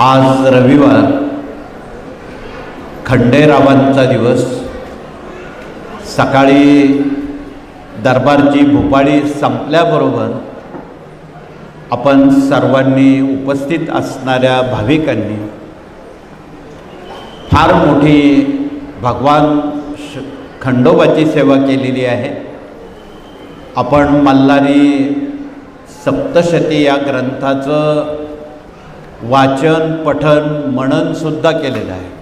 आज रविवार खंडेरावांचा दिवस. सकाळी दरबारची भोपाळी संपल्याबरोबर आपण सर्वांनी उपस्थित असणाऱ्या भाविकांनी फार मोठी भगवान श खंडोबाची सेवा केलेली आहे. आपण मल्हारी सप्तशती या ग्रंथाचं वाचन पठन मननसुद्धा केलेलं आहे.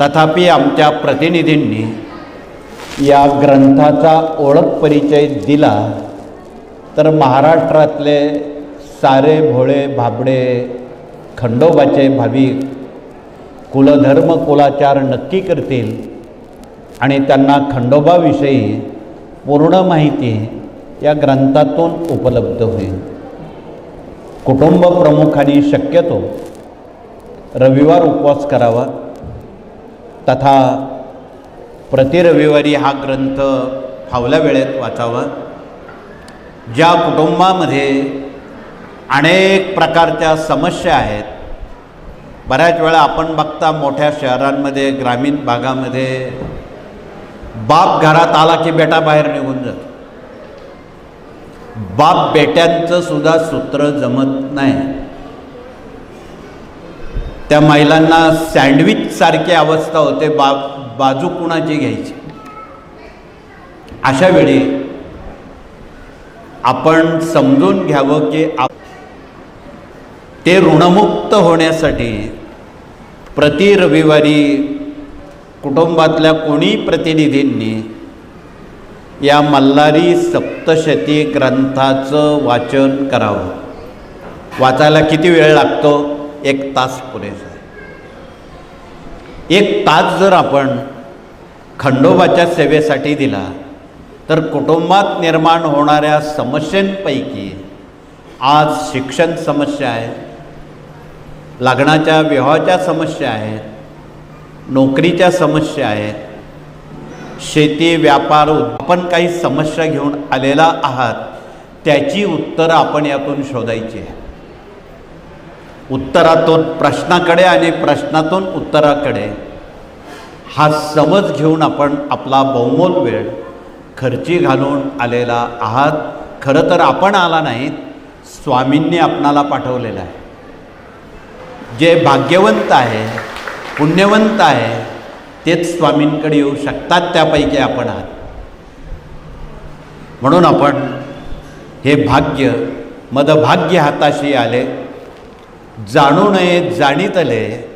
तथापि आमच्या प्रतिनिधींनी या ग्रंथाचा ओळख परिचय दिला तर महाराष्ट्रातले सारे भोळे भाबडे खंडोबाचे भाविक कुलधर्म कुलाचार नक्की करतील आणि त्यांना खंडोबाविषयी पूर्ण माहिती या ग्रंथातून उपलब्ध होईल. कुटुंब प्रमुखांनी शक्यतो रविवार उपवास करावा. तथा प्रति रविवारी हा ग्रंथ फावल्या वेळेत वाचावा. ज्या कुटुंबामध्ये अनेक प्रकारच्या समस्या आहेत बऱ्याच वेळा आपण बघता मोठ्या शहरांमध्ये ग्रामीण भागामध्ये बाप घरात आला की बेटा बाहेर निघून जातो. बाप बेट्यांचं सुद्धा सूत्र जमत नाही. त्या महिलांना सँडविच सारखी अवस्था होते बा बाजू कुणाची घ्यायची? अशा वेळी आपण समजून घ्यावं की आप ते ऋणमुक्त होण्यासाठी प्रति रविवारी कुटुंबातल्या कोणी प्रतिनिधींनी या मल्हारी सप्तशती ग्रंथाचं वाचन करावं. वाचायला किती वेळ लागतो? एक तास पुरेसा एक तास जर आपण खंडोबाच्या सेवेसाठी दिला तर कुटुंबात निर्माण होणाऱ्या समस्यांपैकी आज शिक्षण समस्या आहे लग्नाच्या विवाहाच्या समस्या आहेत नोकरीच्या समस्या आहेत शेती व्यापार आपण काही समस्या घेऊन आलेला आहात त्याची उत्तरं आपण यातून शोधायची आहे. उत्तरातून प्रश्नाकडे आणि प्रश्नातून उत्तराकडे हा समज घेऊन आपण आपला बहुमोल वेळ खर्ची घालून आलेला आहात. खरं तर आपण आला नाहीत स्वामींनी आपणाला पाठवलेलं आहे. जे भाग्यवंत आहे पुण्यवंत आहे तेच स्वामींकडे येऊ शकतात त्यापैकी आपण आहात. म्हणून आपण हे भाग्य मदभाग्य हाताशी आले. जाणू नये जाणीतले.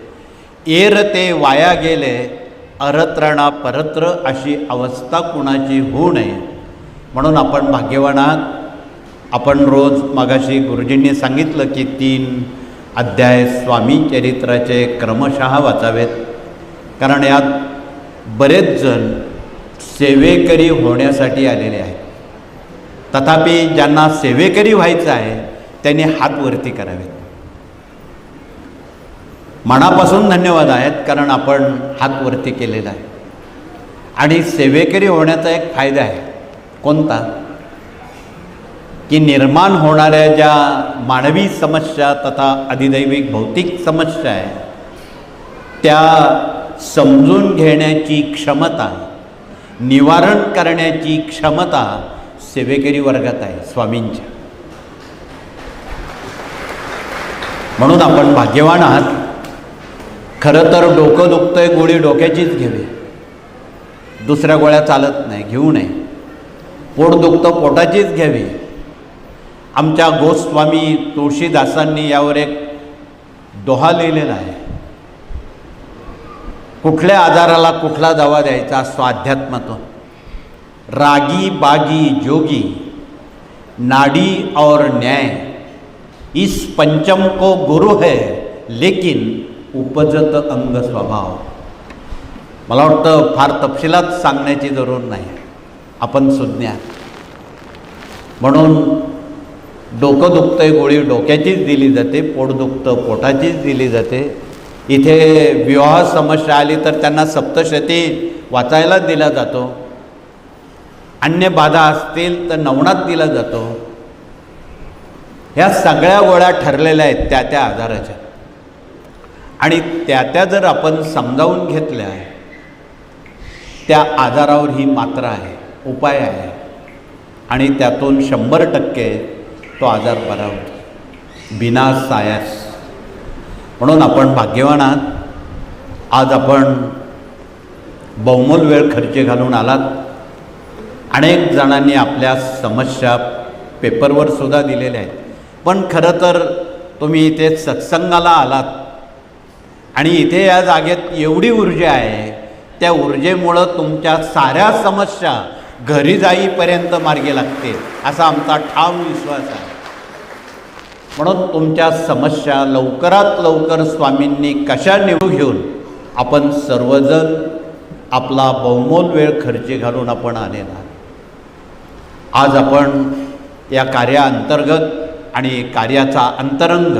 एर ते वाया गेले अरत्रणा परत्र अशी अवस्था कुणाची होऊ नये. म्हणून आपण भाग्यवान आहात. आपण रोज मगाशी गुरुजींनी सांगितलं की तीन अध्याय स्वामी चरित्राचे क्रमशः वाचावेत. कारण यात बरेच जण सेवेकरी होण्यासाठी आलेले आहेत. तथापि ज्यांना सेवेकरी व्हायचं आहे त्यांनी हात वरती करावेत. मनापासून धन्यवाद आहेत कारण आपण हात वरती केलेला आहे. आणि सेवेकरी होण्याचा एक फायदा आहे. कोणता? की निर्माण होणाऱ्या ज्या मानवी समस्या तथा अधिदैविक भौतिक समस्या आहे त्या समजून घेण्याची क्षमता निवारण करण्याची क्षमता सेवेकरी वर्गात आहे स्वामींच्या. म्हणून आपण भाग्यवान आहात. खरं तर डोकं दुखतंय गोळी डोक्याचीच घ्यावी. दुसऱ्या गोळ्या चालत नाही घेऊ नये. पोट दुखतं पोटाचीच घ्यावी. आमच्या गोस्वामी तुळशीदासांनी यावर एक दोहा लिहिलेला आहे. कुठल्या आजाराला कुठला दवा द्यायचा स्वाध्यात्मातून रागी बागी जोगी नाडी और न्याय इस पंचम को गुरु है लेकिन उपजत अंग स्वभाव. मला वाटतं फार तपशिलात सांगण्याची जरूर नाही. आपण सुज्ञा म्हणून डोकं दुखतंय गोळी डोक्याचीच दिली जाते पोट दुखतं पोटाचीच दिली जाते इथे विवाह समस्या आली तर त्यांना सप्तशती वाचायला दिला जातो. अन्य बाधा असतील तर नवनात दिला जातो. ह्या सगळ्या गोळ्या ठरलेल्या आहेत त्या त्या आजाराच्या आणि त्या त्या जर आपण समजावून घेतल्या त्या आजारावर ही मात्रा आहे उपाय आहे. आणि त्यातून शंभर टक्के तो आजार बरा होतो. बिना सायास. म्हणून आपण भाग्यवान आहात आज आपण बहुमोल वेळ खर्च घालून आलात. अनेक जणांनी आपल्या समस्या पेपरवर सुद्धा दिलेल्या आहेत. पण खरं तर तुम्ही इथे सत्संगाला आलात. आणि इथे या जागेत एवढी ऊर्जा आहे. त्या ऊर्जेमुळं तुमच्या साऱ्या समस्या घरी जाईपर्यंत मार्गी लागतील असा आमचा ठाम विश्वास आहे. म्हणून तुमच्या समस्या लवकरात लवकर स्वामींनी कशा निवडून घेऊन आपण सर्वजण आपला बहुमोल वेळ खर्ची घालून आपण आलेला आज आपण या कार्याअंतर्गत आणि कार्याचा अंतरंग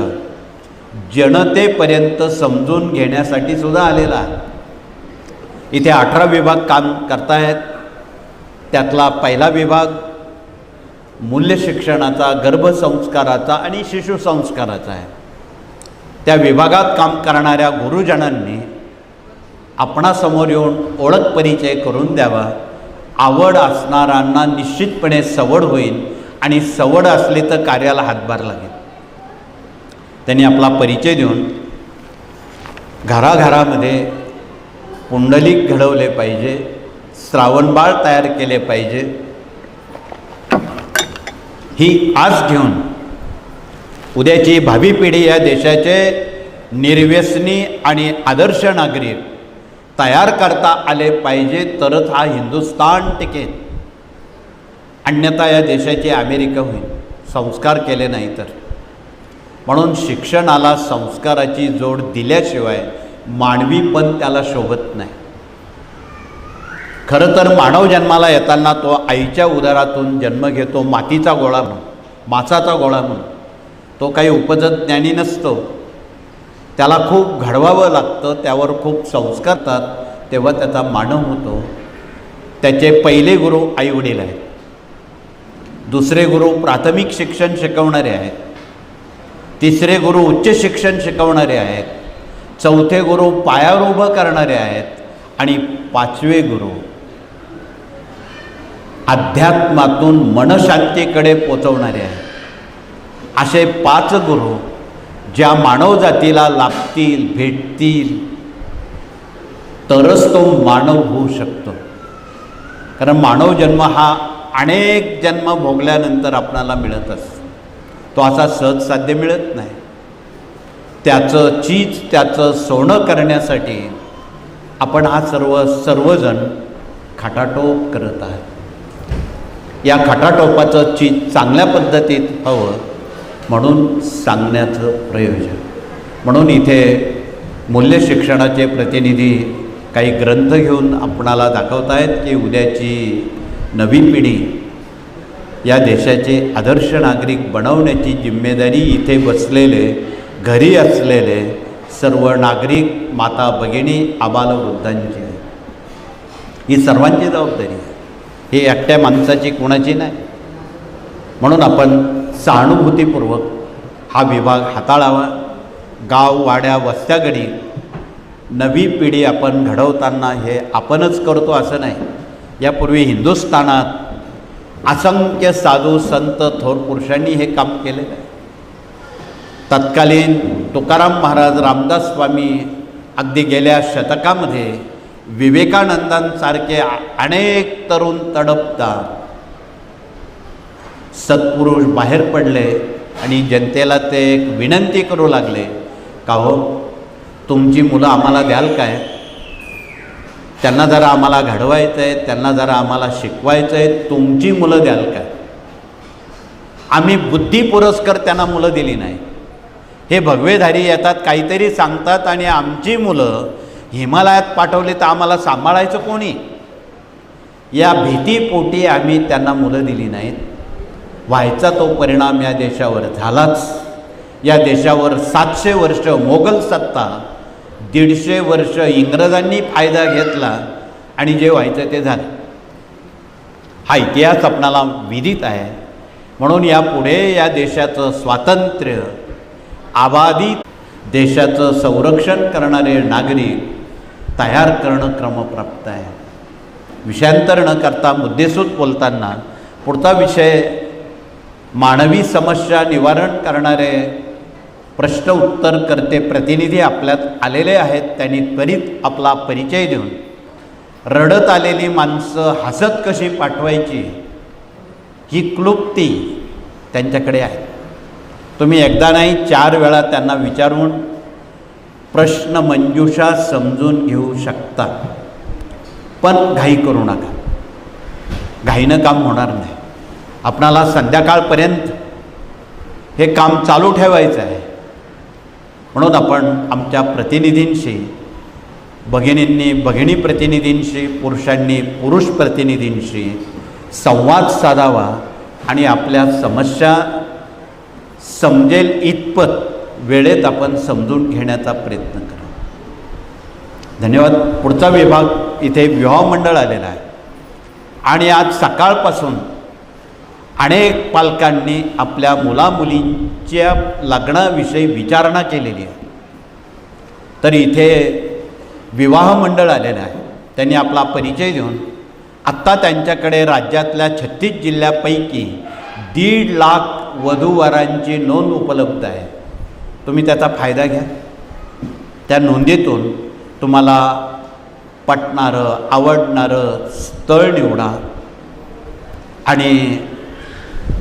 जनतेपर्यंत समजून घेण्यासाठी सुद्धा आलेला आहे. इथे अठरा विभाग काम करतायत. त्यातला पहिला विभाग मूल्य शिक्षणाचा गर्भसंस्काराचा आणि शिशुसंस्काराचा आहे. त्या विभागात काम करणाऱ्या गुरुजनांनी आपणासमोर येऊन ओळख परिचय करून द्यावा. आवड असणाऱ्यांना निश्चितपणे सवड होईल आणि सवड असली तर कार्याला हातभार लागेल. त्यांनी आपला परिचय देऊन घराघरामध्ये पुंडलिक घडवले पाहिजे श्रावणबाळ तयार केले पाहिजे ही आस घेऊन उद्याची भावी पिढी या देशाचे निर्व्यसनी आणि आदर्श नागरिक तयार करता आले पाहिजे तरच हा हिंदुस्थान टिकेल. अन्यथा या देशाची अमेरिका होईल. संस्कार केले नाही तर. म्हणून शिक्षणाला संस्काराची जोड दिल्याशिवाय मानवी पण त्याला शोभत नाही. खरं तर मानव जन्माला येताना तो आईच्या उदरातून जन्म घेतो मातीचा गोळा म्हणून माचाचा गोळा म्हणून. तो काही उपजत ज्ञानी नसतो. त्याला खूप घडवावं लागतं त्यावर खूप संस्कारतात तेव्हा त्याचा मानव होतो. त्याचे पहिले गुरु आईवडील आहेत. दुसरे गुरु प्राथमिक शिक्षण शिकवणारे आहेत. तिसरे गुरु उच्च शिक्षण शिकवणारे आहेत. चौथे गुरु पायावर उभं करणारे आहेत. आणि पाचवे गुरु अध्यात्मातून मनशांतीकडे पोचवणारे आहे. असे पाच गुरु ज्या मानवजातीला लाभतील भेटतील तरच तो मानव होऊ शकतो. कारण मानव जन्म हा अनेक जन्म भोगल्यानंतर आपणाला मिळत असतो. तो असा सहज साध्य मिळत नाही. त्याचं चीज त्याचं सोनं करण्यासाठी आपण हा सर्व सर्वजण खाटाटोप करत आहात. या खटाटोपाचं चीज चांगल्या पद्धतीत हवं म्हणून सांगण्याचं प्रयोजन. म्हणून इथे मूल्य शिक्षणाचे प्रतिनिधी काही ग्रंथ घेऊन आपणाला दाखवत आहेत की उद्याची नवी पिढी या देशाचे आदर्श नागरिक बनवण्याची जिम्मेदारी इथे बसलेले घरी असलेले सर्व नागरिक माता भगिनी आबालवृद्धांची. आहे ही सर्वांची जबाबदारी आहे. ही एकट्या माणसाची कोणाची नाही. म्हणून आपण सहानुभूतीपूर्वक हा विभाग हाताळावा. गाव वाड्या वस्त्यागडी नवी पिढी आपण घडवताना हे आपणच करतो असं नाही. यापूर्वी हिंदुस्थानात असंख्य साधू संत थोर पुरुषांनी हे काम केलेलं आहे. तत्कालीन तुकाराम महाराज रामदास स्वामी अगदी गेल्या शतकामध्ये विवेकानंदांसारखे अनेक तरुण तडपतात. सत्पुरुष बाहेर पडले आणि जनतेला ते एक विनंती करू लागले का हो? तुमची मुलं आम्हाला द्याल काय? त्यांना जरा आम्हाला घडवायचं आहे त्यांना जरा आम्हाला शिकवायचं आहे तुमची मुलं द्याल काय? आम्ही बुद्धी पुरस्कार त्यांना मुलं दिली नाही. हे भगवेधारी येतात काहीतरी सांगतात आणि आमची मुलं हिमालयात पाठवले तर आम्हाला सांभाळायचं कोणी? या भीतीपोटी आम्ही त्यांना मुलं दिली नाहीत. व्हायचा तो परिणाम या देशावर झालाच. या देशावर सातशे वर्ष मोगल सत्ता दीडशे वर्ष इंग्रजांनी फायदा घेतला आणि जे व्हायचं ते झालं. हा इतिहास आपणाला विदित आहे. म्हणून यापुढे या देशाचं स्वातंत्र्य आबाधित देशाचं संरक्षण करणारे नागरिक तयार करणं क्रमप्राप्त आहे. विषयांतर न करता मुद्देसूद बोलताना पुढचा विषय मानवी समस्या निवारण करणारे प्रश्न उत्तर करते प्रतिनिधी आपल्यात आलेले आहेत. त्यांनी त्वरित आपला परिचय देऊन रडत आलेली माणसं हसत कशी पाठवायची ही क्लुप्ती त्यांच्याकडे आहे. तुम्ही एकदा नाही चार वेळा त्यांना विचारून प्रश्न मंजुषा समजून घेऊ शकता. पण घाई करू नका. घाईनं काम होणार नाही. आपणाला संध्याकाळपर्यंत हे काम चालू ठेवायचं आहे. म्हणून आपण आमच्या प्रतिनिधींशी भगिनींनी भगिनी प्रतिनिधींशी पुरुषांनी पुरुष प्रतिनिधींशी संवाद साधावा आणि आपल्या समस्या समजेल इतपत वेळेत आपण समजून घेण्याचा प्रयत्न करा. धन्यवाद. पुढचा विभाग इथे विवाह मंडळ आलेला आहे. आणि आज सकाळपासून अनेक पालकांनी आपल्या मुलामुलींच्या लग्नाविषयी विचारणा केलेली आहे. तर इथे विवाह मंडळ आलेलं आहे. त्यांनी आपला परिचय देऊन आत्ता त्यांच्याकडे राज्यातल्या छत्तीस जिल्ह्यापैकी दीड लाख वधूवरांची नोंद उपलब्ध आहे. तुम्ही त्याचा फायदा घ्या. त्या नोंदीतून तुम्हाला पटणारं आवडणारं स्थळ निवडा. आणि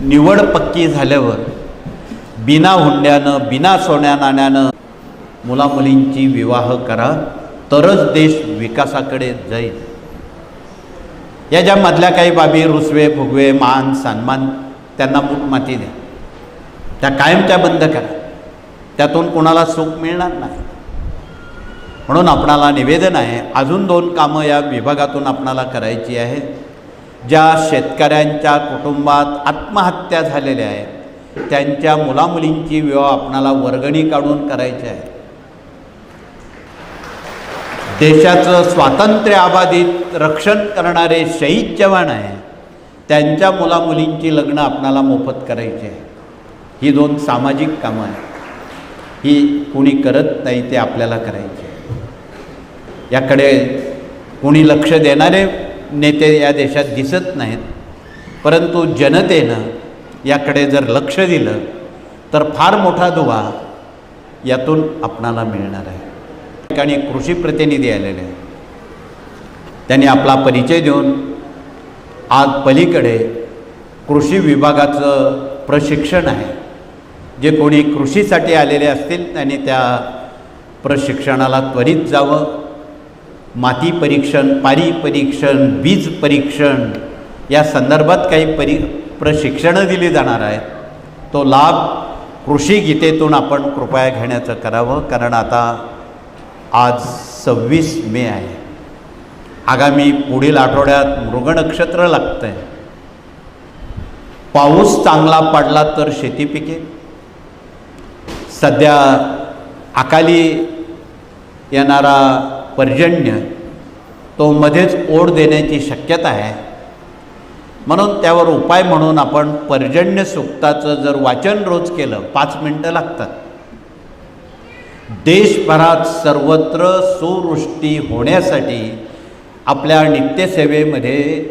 निवड पक्की झाल्यावर बिना हुंड्यानं बिना सोन्या नाण्यानं मुलामुलींची विवाह करा. तरच देश विकासाकडे जाईल. या ज्या मधल्या काही बाबी रुसवे फुगवे मान सन्मान त्यांना मूठ माती द्या. त्या कायमच्या बंद करा. त्यातून कोणाला सुख मिळणार नाही. म्हणून आपणाला निवेदन आहे अजून दोन कामं या विभागातून आपणाला करायची आहे. ज्या शेतकऱ्यांच्या कुटुंबात आत्महत्या झालेल्या आहेत त्यांच्या मुलामुलींची विवाह आपणाला वर्गणी काढून करायची आहे. देशाचं स्वातंत्र्य आबाधित रक्षण करणारे शहीद जवान आहे त्यांच्या मुलामुलींची लग्न आपणाला मोफत करायची आहे. ही दोन सामाजिक कामं आहेत. ही कोणी करत नाही ते आपल्याला करायचे याकडे कोणी लक्ष देणारे नेते या देशात दिसत नाहीत. परंतु जनतेनं याकडे जर लक्ष दिलं तर फार मोठा दुवा यातून आपणाला मिळणार आहे. ठिकाणी कृषी प्रतिनिधी आलेले आहेत. त्यांनी आपला परिचय देऊन आज पलीकडे कृषी विभागाचं प्रशिक्षण आहे. जे कोणी कृषीसाठी आलेले असतील त्यांनी त्या प्रशिक्षणाला त्वरित जावं. माती परीक्षण पाणी परीक्षण बीज परीक्षण या संदर्भात काही परी प्रशिक्षणं दिली जाणार आहेत. तो लाभ कृषी गीतेतून आपण कृपया घेण्याचं करावं कारण आता आज सव्वीस मे आहे. आगामी पुढील आठवड्यात मृग नक्षत्र लागतं आहे पाऊस चांगला पडला तर शेती पिके. सध्या अकाली येणारा पर्जन्य तो मध्येच ओढ देण्याची शक्यता आहे. म्हणून त्यावर उपाय म्हणून आपण पर्जन्य सुक्ताचं जर वाचन रोज केलं पाच मिनटं लागतात. देशभरात सर्वत्र सुवृष्टी होण्यासाठी आपल्या नित्यसेवेमध्ये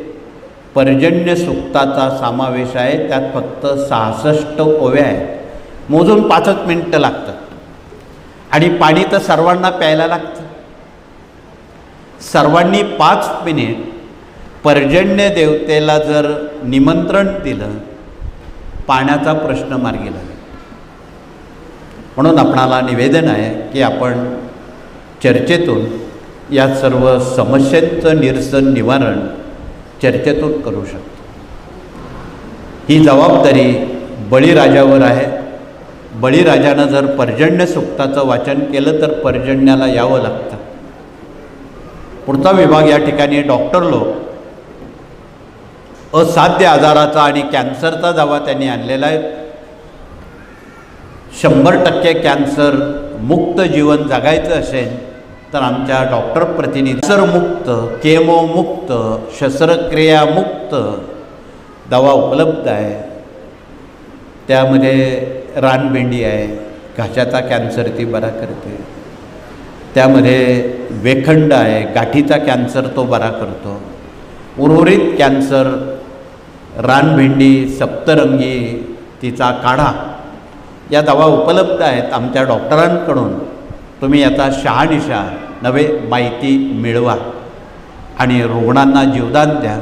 पर्जन्य सुक्ताचा समावेश आहे. त्यात फक्त सहासष्ट ओव्या आहेत. मोजून पाचच मिनटं लागतात. आणि पाणी तर सर्वांना प्यायला लागतं. सर्वांनी पाच मिनिट पर्जन्य देवतेला जर निमंत्रण दिलं पाण्याचा प्रश्न मार्गी लागेल. म्हणून आपणाला निवेदन आहे की आपण चर्चेतून या सर्व समस्यांचं निरसन निवारण चर्चेतून करू शकतो. ही जबाबदारी बळीराजावर आहे. बळीराजानं जर पर्जन्य सुक्ताचं वाचन केलं तर पर्जन्याला यावं लागतं. पुढचा विभाग या ठिकाणी डॉक्टर लोक असाध्य आजाराचा आणि कॅन्सरचा दावा त्यांनी आणलेला आहे. शंभर टक्के कॅन्सर मुक्त जीवन जगायचं असेल तर आमच्या डॉक्टर प्रतिनिधी मुक्त केमो मुक्त शस्त्रक्रिया मुक्त दवा उपलब्ध आहे. त्यामध्ये रानभेंडी आहे घाशाचा कॅन्सर ती बरा करते. त्यामध्ये वेखंड आहे गाठीचा कॅन्सर तो बरा करतो. उर्वरित कॅन्सर रानभेंडी सप्तरंगी तिचा काढा या दवा उपलब्ध आहेत आमच्या डॉक्टरांकडून. तुम्ही याचा शहानिशा नवे माहिती मिळवा आणि रुग्णांना जीवदान द्या.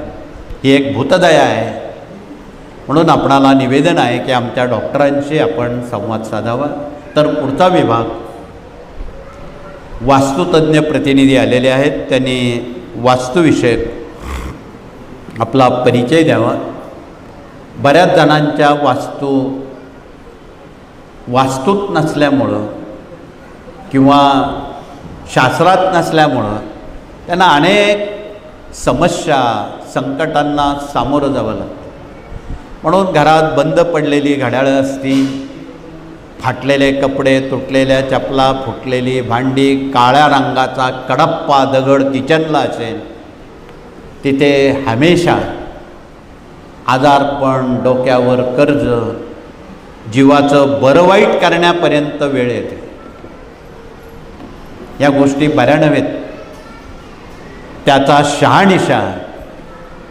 ही एक भूतदया आहे. म्हणून आपणाला निवेदन आहे की आमच्या डॉक्टरांशी आपण संवाद साधावा. तर पुढचा विभाग वास्तुतज्ञ प्रतिनिधी आलेले आहेत. त्यांनी वास्तुविषयक आपला परिचय द्यावा. बऱ्याच जणांच्या वास्तू वास्तूत नसल्यामुळं किंवा शास्त्रात नसल्यामुळं त्यांना अनेक समस्या संकटांना सामोरं जावं लागतं. म्हणून घरात बंद पडलेली घड्याळं असतील फाटलेले कपडे तुटलेल्या चपला फुटलेली भांडी काळ्या रंगाचा कडप्पा दगड किचनला असेल तिथे हमेशा आजारपण डोक्यावर कर्ज जीवाचं बरं वाईट करण्यापर्यंत वेळ येते. या गोष्टी बऱ्या नव्हेत. त्याचा शहानिशा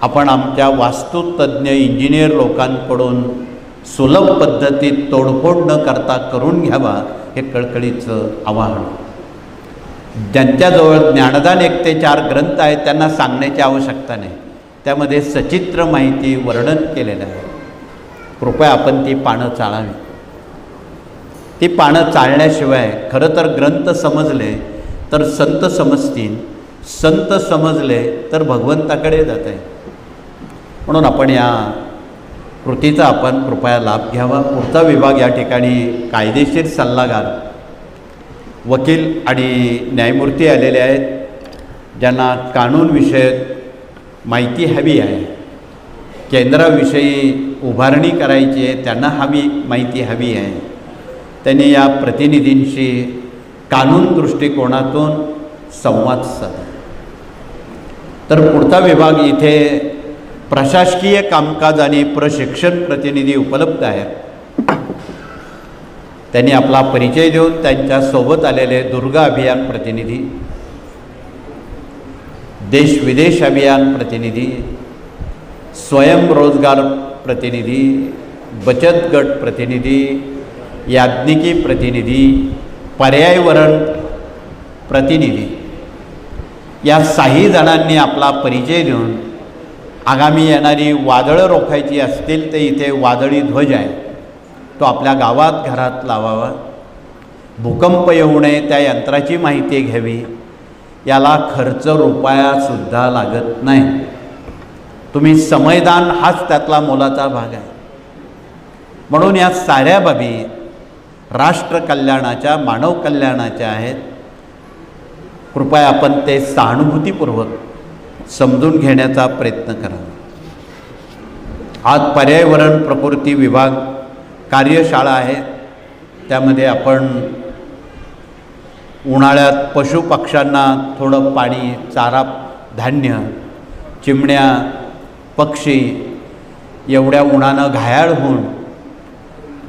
आपण आमच्या वास्तुतज्ञ इंजिनियर लोकांकडून सुलभ पद्धतीत तोडफोड न करता करून घ्यावा हे कळकळीचं आवाहन. ज्यांच्याजवळ ज्ञानदान एक ते चार ग्रंथ आहेत त्यांना सांगण्याची आवश्यकता नाही. त्यामध्ये सचित्र माहिती वर्णन केलेलं आहे. कृपया आपण ती पानं चाळावी ती पानं चालण्याशिवाय खरं तर ग्रंथ समजले तर संत समजतील संत समजले तर भगवंताकडे जात आहे म्हणून आपण या कृतीचा आपण कृपया लाभ घ्यावा. पुढचा विभाग या ठिकाणी कायदेशीर सल्लागार वकील आणि न्यायमूर्ती आलेले आहेत. ज्यांना कानूनविषयक माहिती हवी आहे. केंद्राविषयी उभारणी करायची आहे त्यांना हवी माहिती हवी आहे. त्यांनी या प्रतिनिधींशी कानून दृष्टिकोनातून संवाद साधला. तर पुढचा विभाग इथे प्रशासकीय कामकाज आणि प्रशिक्षण प्रतिनिधी उपलब्ध आहेत. त्यांनी आपला परिचय देऊन त्यांच्यासोबत आलेले दुर्गा अभियान प्रतिनिधी देश विदेश अभियान प्रतिनिधी स्वयंरोजगार प्रतिनिधी बचत गट प्रतिनिधी याज्ञिकी प्रतिनिधी पर्यावरण प्रतिनिधी या साही जणांनी आपला परिचय देऊन आगामी येणारी वादळं रोखायची असतील तर इथे वादळी ध्वज आहे. तो आपल्या गावात घरात लावावा. भूकंप येऊ नये त्या यंत्राची माहिती घ्यावी. याला खर्च रुपयासुद्धा लागत नाही. तुम्ही समयदान हाच त्यातला मोलाचा भाग आहे. म्हणून या साऱ्या बाबी राष्ट्र कल्याणाच्या मानव कल्याणाच्या आहेत. कृपया आपण ते सहानुभूतीपूर्वक समजून घेण्याचा प्रयत्न करा. आज पर्यावरण प्रकृती विभाग कार्यशाळा आहे. त्यामध्ये आपण उन्हाळ्यात पशुपक्ष्यांना थोडं पाणी चारा धान्य चिमण्या पक्षी एवढ्या उन्हानं घायाळ होऊन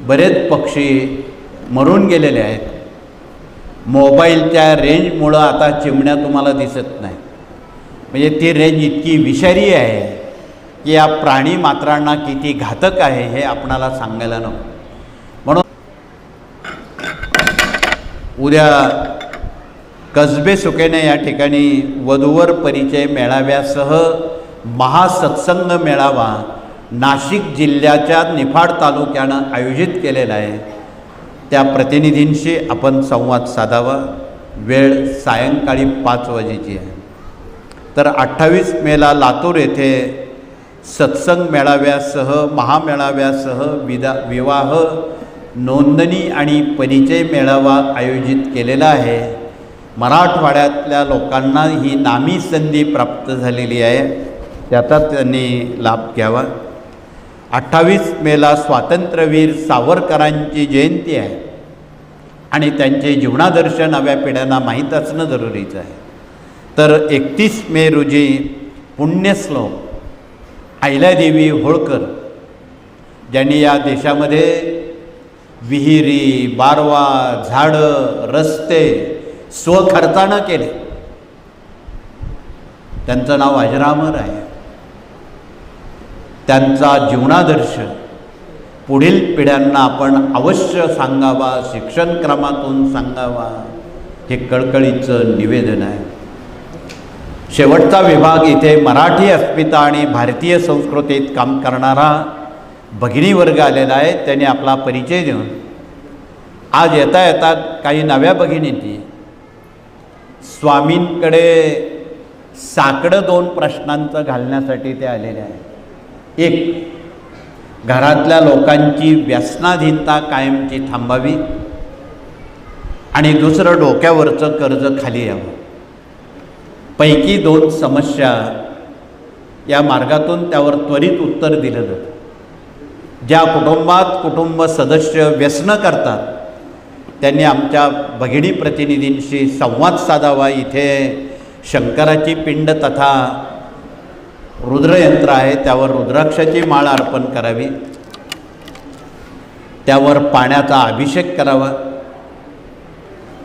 बरेच पक्षी मरून गेलेले आहेत. मोबाईलच्या रेंजमुळं आता चिमण्या तुम्हाला दिसत नाही म्हणजे ती रेंज इतकी विषारी आहे की या प्राणी मात्रांना किती घातक आहे हे आपणाला सांगायला नको. म्हणून उद्या कसबे सुकेने या ठिकाणी वधूवर परिचय मेळाव्यासह महासत्संग मेळावा नाशिक जिल्ह्याच्या निफाड तालुक्यानं आयोजित केलेला आहे. त्या प्रतिनिधींशी आपण संवाद साधावा. वेळ सायंकाळी पाच वाजेची आहे. तर अठ्ठावीस मेला लातूर येथे सत्संग मेळाव्यासह महामेळाव्यासह विदा विवाह नोंदणी आणि परिचय मेळावा आयोजित केलेला आहे. मराठवाड्यातल्या लोकांना ही नामी संधी प्राप्त झालेली आहे. त्याचा त्यांनी लाभ घ्यावा. अठ्ठावीस मेला स्वातंत्र्यवीर सावरकरांची जयंती आहे. आणि त्यांचे जीवनादर्शन नव्या पिढ्यांना माहीत असणं जरुरीचं आहे. तर एकतीस मे रोजी पुण्यश्लोक अहिल्यादेवी होळकर ज्यांनी या देशामध्ये विहिरी बारवा झाडं रस्ते स्वखर्चानं केले. त्यांचं नाव अजरामर आहे. त्यांचा जीवनादर्श पुढील पिढ्यांना आपण अवश्य सांगावा शिक्षण क्रमातून सांगावा हे कळकळीचं निवेदन आहे. शेवटचा विभाग इथे मराठी अस्मिता आणि भारतीय संस्कृतीत काम करणारा भगिनी वर्ग आलेला आहे. त्यांनी आपला परिचय देऊन आज येता येता काही नव्या भगिनींनी स्वामींकडे साकडं दोन प्रश्नांचं घालण्यासाठी ते आलेले आहे एक घरातल्या लोकांची व्यसनाधीनता कायमची थांबावी आणि दुसरं डोक्यावरचं कर्ज खाली यावं. पैकी दोन समस्या या मार्गातून त्यावर त्वरित उत्तर दिलं जातं. ज्या कुटुंबात कुटुंब सदस्य व्यसनं करतात त्यांनी आमच्या भगिनी प्रतिनिधींशी संवाद साधावा. इथे शंकराची पिंड तथा रुद्रयंत्र आहे त्यावर रुद्राक्षाची माळ अर्पण करावी. त्यावर पाण्याचा अभिषेक करावा.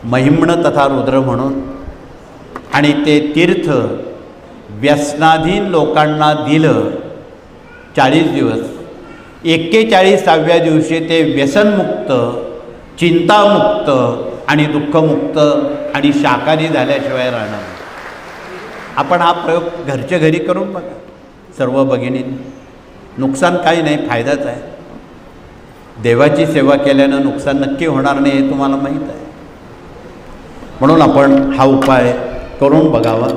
महिम्न तथा रुद्र म्हणून आणि ते तीर्थ व्यसनाधीन लोकांना दिलं. चाळीस दिवस. एक्केचाळीसाव्या दिवशी ते व्यसनमुक्त चिंतामुक्त आणि दुःखमुक्त आणि शाकाहारी झाल्याशिवाय राहणार आपण हा प्रयोग घरच्या घरी करून बघा. सर्व भगिनींनी नुकसान काही नाही फायदाच आहे. देवाची सेवा केल्यानं नुकसान नक्की होणार नाही हे तुम्हाला माहीत आहे. म्हणून आपण हा उपाय करून बघावं.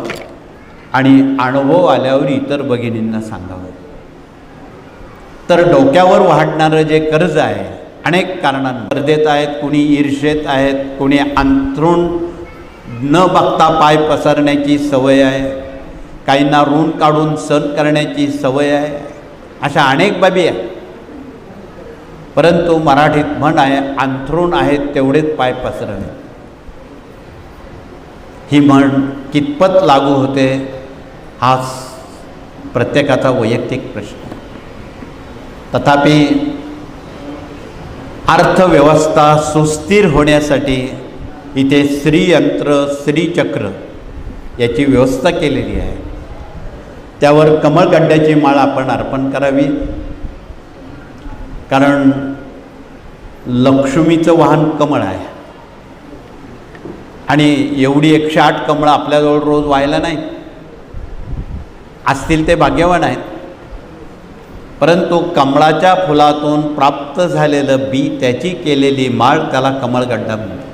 आणि अनुभव आल्यावर इतर भगिनींना सांगावं. तर डोक्यावर वाढणारं जे कर्ज आहे अनेक कारणांनी स्पर्धेत आहेत कुणी ईर्षेत आहेत कुणी अंथरूण न बघता पाय पसरण्याची सवय आहे. काहींना ऋण काढून सण करण्याची सवय आहे. अशा अनेक बाबी आहेत. परंतु मराठीत म्हण आहे अंथरूण आहेत तेवढेच पाय पसरणे. ही म्हण कितपत लागू होते? हा प्रत्येकाचा वैयक्तिक प्रश्न. तथापि अर्थव्यवस्था सुस्थिर होण्यासाठी इथे श्रीयंत्र श्रीचक्र याची व्यवस्था केलेली आहे. त्यावर कमळगड्ड्याची माळ आपण अर्पण करावी. कारण लक्ष्मीचं वाहन कमळ आहे. आणि एवढी एकशे आठ कमळं आपल्याजवळ रोज व्हायला नाही. असतील ते भाग्यवान आहेत. परंतु कमळाच्या फुलातून प्राप्त झालेलं बी त्याची केलेली माळ त्याला कमळगड्डा म्हणतात.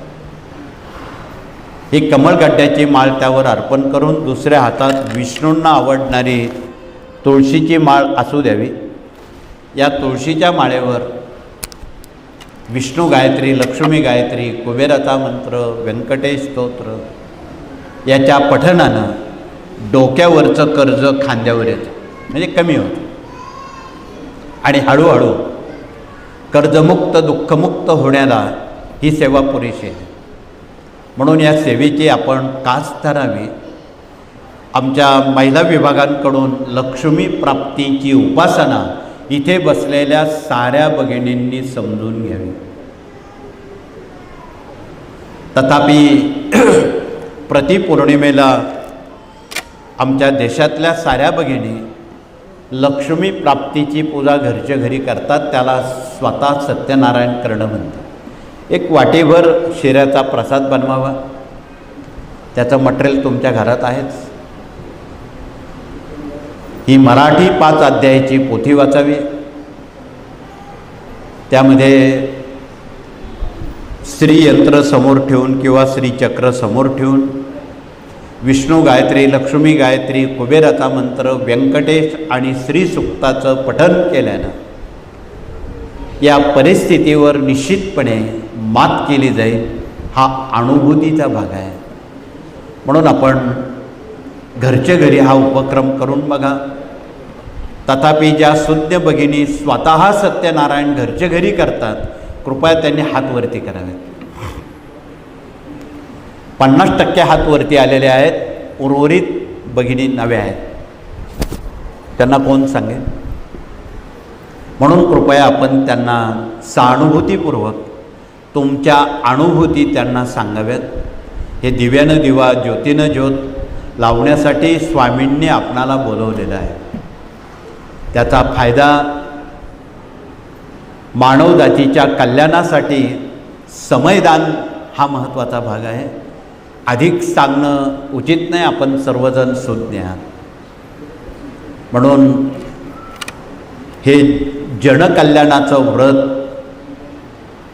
ही कमळगड्ड्याची माळ त्यावर अर्पण करून दुसऱ्या हातात विष्णूंना आवडणारी तुळशीची माळ असू द्यावी. या तुळशीच्या माळेवर विष्णू गायत्री लक्ष्मी गायत्री कुबेराचा मंत्र व्यंकटेश स्तोत्र याच्या पठनानं डोक्यावरचं कर्ज खांद्यावर येतं. म्हणजे कमी होतं. आणि हळूहळू कर्जमुक्त दुःखमुक्त होण्याला ही सेवा पुरेशी आहे. म्हणून या सेवेची आपण कास धरावी. आमच्या महिला विभागांकडून लक्ष्मी प्राप्तीची उपासना इथे बसलेल्या साऱ्या भगिनींनी समजून घ्यावी. तथापि प्रतिपौर्णिमेला आमच्या देशातल्या साऱ्या भगिनी लक्ष्मी प्राप्तीची पूजा घरच्या घरी करतात त्याला स्वतः सत्यनारायण करणं म्हणतात. एक वाटीभर शिऱ्याचा प्रसाद बनवावा. त्याचं मटेरियल तुमच्या घरात आहेच. ही मराठी पाच अध्यायाची पोथी वाचावी. त्यामध्ये श्रीयंत्र समोर ठेवून किंवा श्रीचक्र समोर ठेवून विष्णू गायत्री लक्ष्मी गायत्री कुबेराचा मंत्र व्यंकटेश आणि श्रीसुक्ताचं पठन केल्यानं या परिस्थितीवर निश्चितपणे मात केली जाईल हा अनुभूतीचा भाग आहे. म्हणून आपण घरच्या घरी हा उपक्रम करून बघा. तथापि ज्या सुज्ञ भगिनी स्वतः सत्यनारायण घरच्या घरी करतात कृपया त्यांनी हातवरती करावेत. पन्नास टक्के हातवरती आलेले आहेत उर्वरित भगिनी नव्या आहेत. त्यांना कोण सांगेल? म्हणून कृपया आपण त्यांना सहानुभूतीपूर्वक तुमच्या अनुभूती त्यांना सांगाव्यात. हे दिव्यानं दिवा ज्योतीनं ज्योत लावण्यासाठी स्वामींनी आपणाला बोलवलेलं आहे. त्याचा फायदा मानवजातीच्या कल्याणासाठी समयदान हा महत्त्वाचा भाग आहे. अधिक सांगणं उचित नाही आपण सर्वजण सुज्ञ म्हणून हे जनकल्याणाचं व्रत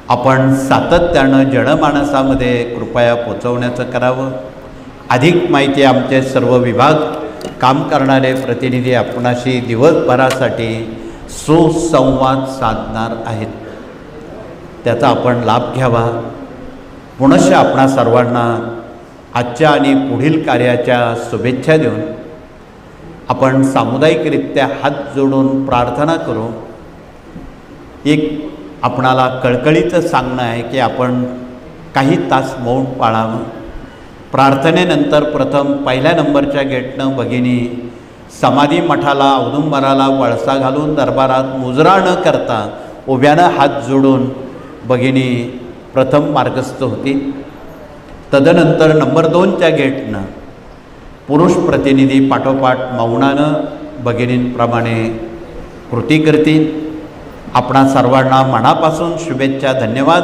आपण सातत्यानं जनमानसामध्ये कृपया पोचवण्याचं करावं. अधिक माहिती आमचे सर्व विभाग काम करणारे प्रतिनिधी आपणाशी दिवसभरासाठी सुसंवाद साधणार आहेत. त्याचा आपण लाभ घ्यावा. पुनश्च आपणा सर्वांना आजच्या आणि पुढील कार्याच्या शुभेच्छा देऊन आपण सामुदायिकरित्या हात जोडून प्रार्थना करू. एक आपणाला कळकळीचं सांगणं आहे की आपण काही तास मौन पाळावं. प्रार्थनेनंतर प्रथम पहिल्या नंबरच्या गेटनं भगिनी समाधी मठाला औदुंबराला वळसा घालून दरबारात मुजरा न करता उभ्यानं हात जोडून भगिनी प्रथम मार्गस्थ होती. तदनंतर नंबर दोनच्या गेटनं पुरुष प्रतिनिधी पाठोपाठ मौनानं भगिनींप्रमाणे कृती करतील. आपणा सर्वांना मनापासून शुभेच्छा धन्यवाद.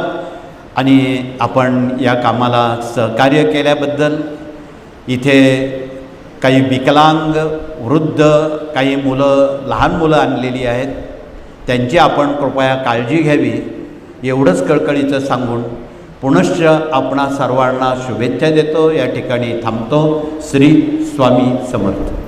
आणि आपण या कामाला सहकार्य केल्याबद्दल इथे काही विकलांग वृद्ध काही मुलं लहान मुलं आणलेली आहेत. त्यांची आपण कृपया काळजी घ्यावी एवढंच कळकळीचं सांगून पुनश्च आपणा सर्वांना शुभेच्छा देतो. या ठिकाणी थांबतो. श्री स्वामी समर्थ.